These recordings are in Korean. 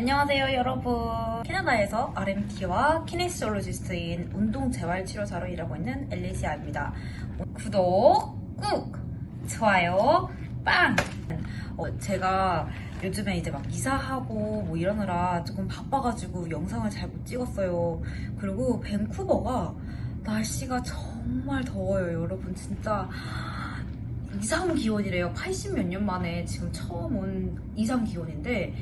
안녕하세요 여러분. 캐나다에서 RMT와 키네시올로지스트인 운동재활치료사로 일하고 있는 엘리시아입니다. 구독 꾹! 좋아요 빵! 어, 제가 요즘에 이제 막 이사하고 뭐 이러느라 조금 바빠가지고 영상을 잘 못 찍었어요. 그리고 밴쿠버가 날씨가 정말 더워요 여러분. 진짜 이상 기온이래요. 80 몇 년 만에 지금 처음 온 이상 기온인데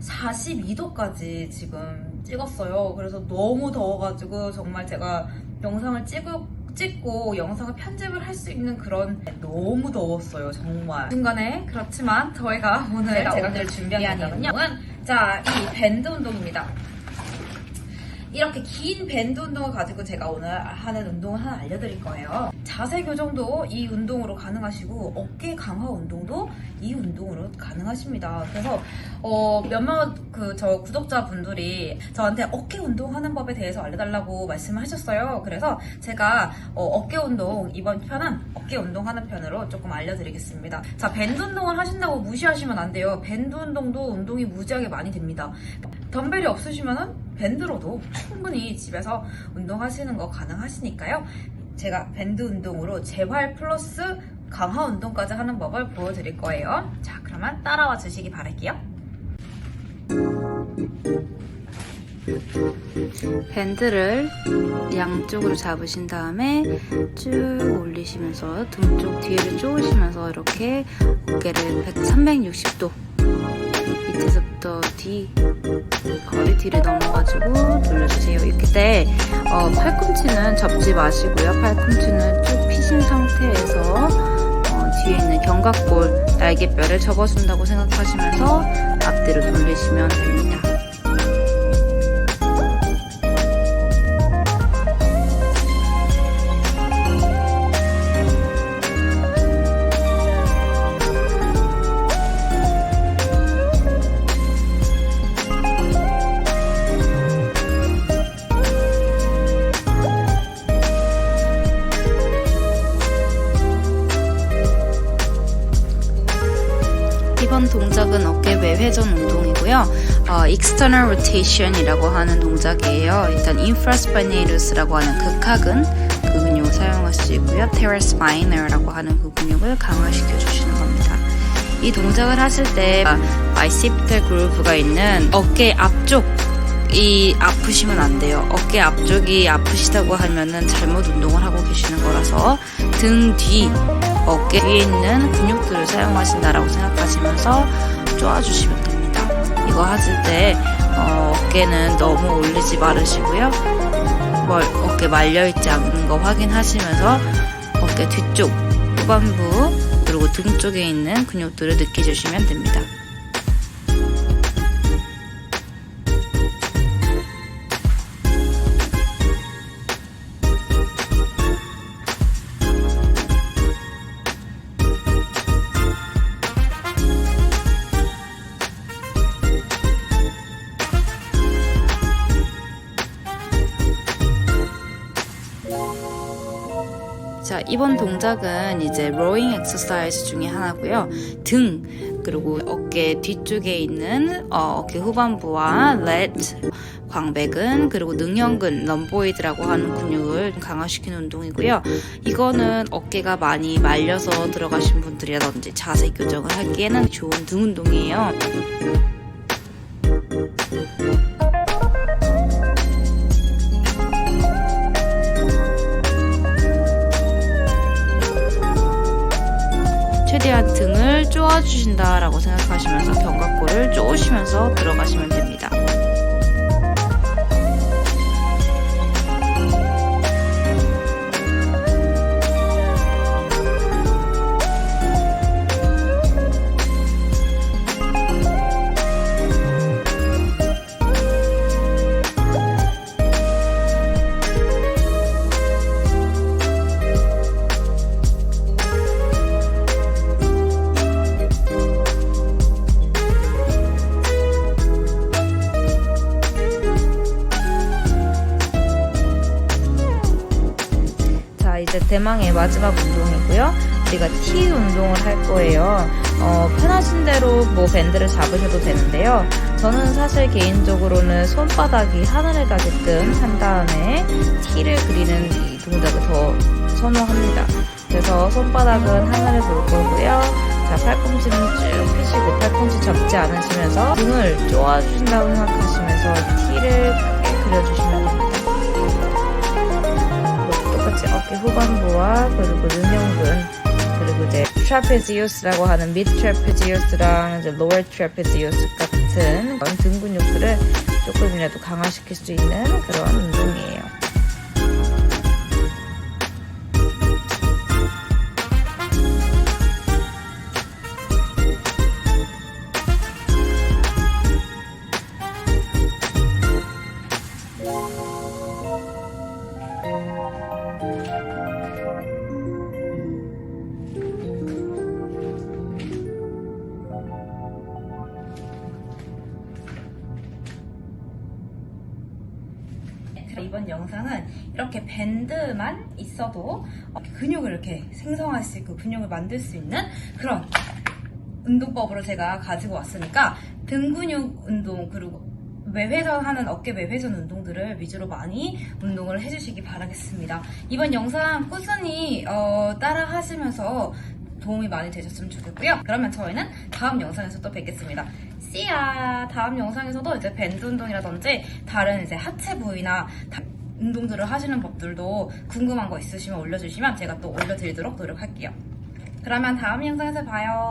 42도까지 지금 찍었어요. 그래서 너무 더워가지고 정말 제가 영상을 찍고, 찍고 영상을 편집을 할 수 있는 그런 너무 더웠어요. 정말. 중간에 그렇지만 저희가 오늘 제가, 오늘 준비한 운동은요. 자, 이 밴드 운동입니다. 이렇게 긴 밴드 운동을 가지고 제가 오늘 하는 운동을 하나 알려드릴 거예요. 자세 교정도 이 운동으로 가능하시고 어깨 강화 운동도 이 운동으로 가능하십니다. 그래서 어, 몇몇 그 저 구독자분들이 저한테 어깨 운동하는 법에 대해서 알려달라고 말씀을 하셨어요. 그래서 제가 어, 깨 운동 이번 편은 어깨 운동하는 편으로 조금 알려드리겠습니다. 자 밴드 운동을 하신다고 무시하시면 안 돼요. 밴드 운동도 운동이 무지하게 많이 됩니다. 덤벨이 없으시면은 밴드로도 충분히 집에서 운동하시는 거 가능하시니까요. 제가 밴드 운동으로 재활 플러스 강화 운동까지 하는 법을 보여드릴 거예요. 자, 그러면 따라와 주시기 바랄게요. 밴드를 양쪽으로 잡으신 다음에 쭉 올리시면서 등 쪽 뒤를 쪼으시면서 이렇게 어깨를 100, 360도 밑에서부터 뒤 허리 뒤를 넘어가지고 돌려주세요. 이렇게 때 어, 팔꿈치는 접지 마시고요. 팔꿈치는 쭉 피신 상태에서 어, 뒤에 있는 견갑골 날개뼈를 접어준다고 생각하시면서 앞뒤로 돌리시면 됩니다. 회전 운동이고요. 어, external rotation이라고 하는 동작이에요. 일단 infraspinatus라고 하는 극하근 그 근육을 사용하시고요. teres minor라고 하는 그 근육을 강화시켜 주시는 겁니다. 이 동작을 하실 때 bicipital groove가 있는 어깨 앞쪽 이 아프시면 안 돼요. 어깨 앞쪽이 아프시다고 하면은 잘못 운동을 하고 계시는 거라서 등 뒤, 어깨 위에 있는 근육들을 사용하신다라고 생각하시면서 쪼아주시면 됩니다. 이거 하실 때 어, 어깨는 너무 올리지 말으시고요. 뭘 어깨 말려있지 않는 거 확인하시면서 어깨 뒤쪽, 후반부, 그리고 등 쪽에 있는 근육들을 느껴주시면 됩니다. 자, 이번 동작은 이제 로잉 엑서사이즈 중에 하나고요. 등 그리고 어깨 뒤쪽에 있는 어, 깨 후반부와 렛 광배근 그리고 능형근 럼보이드라고 하는 근육을 강화시키는 운동이고요. 이거는 어깨가 많이 말려서 들어가신 분들이라든지 자세 교정을 하기에는 좋은 등 운동이에요. 등을 쪼아주신다라고 생각하시면서 견갑골을 쪼으시면서 들어가시면 됩니다. 자, 이제 대망의 마지막 운동이고요. 우리가 T 운동을 할 거예요. 어, 편하신 대로 뭐 밴드를 잡으셔도 되는데요. 저는 사실 개인적으로는 손바닥이 하늘에 닿게끔 한 다음에 T를 그리는 이 동작을 더 선호합니다. 그래서 손바닥은 하늘을 볼 거고요. 자, 팔꿈치는 쭉 펴시고 팔꿈치 접지 않으시면서 등을 쪼아주신다고 생각하시면서 T를 크게 그려주시면 됩니다. 똑같이 어깨 후반부와 그리고 능형근 그리고 이제 트라페지우스라고 하는 미드 트라페지우스랑 이제 로어 트라페지우스 같은 등 근육들을 조금이라도 강화시킬 수 있는 그런 운동이에요. 영상은 이렇게 밴드만 있어도 근육을 이렇게 생성할 수 있고 근육을 만들 수 있는 그런 운동법으로 제가 가지고 왔으니까 등 근육 운동 그리고 매회전 하는 어깨 매회전 운동들을 위주로 많이 운동을 해주시기 바라겠습니다. 이번 영상 꾸준히 어, 따라 하시면서 도움이 많이 되셨으면 좋겠고요. 그러면 저희는 다음 영상에서 또 뵙겠습니다. Ya! 다음 영상에서도 이제 밴드 운동이라든지 다른 이제 하체 부위나 다- 운동들을 하시는 법들도 궁금한 거 있으시면 올려주시면 제가 또 올려드리도록 노력할게요. 그러면 다음 영상에서 봐요.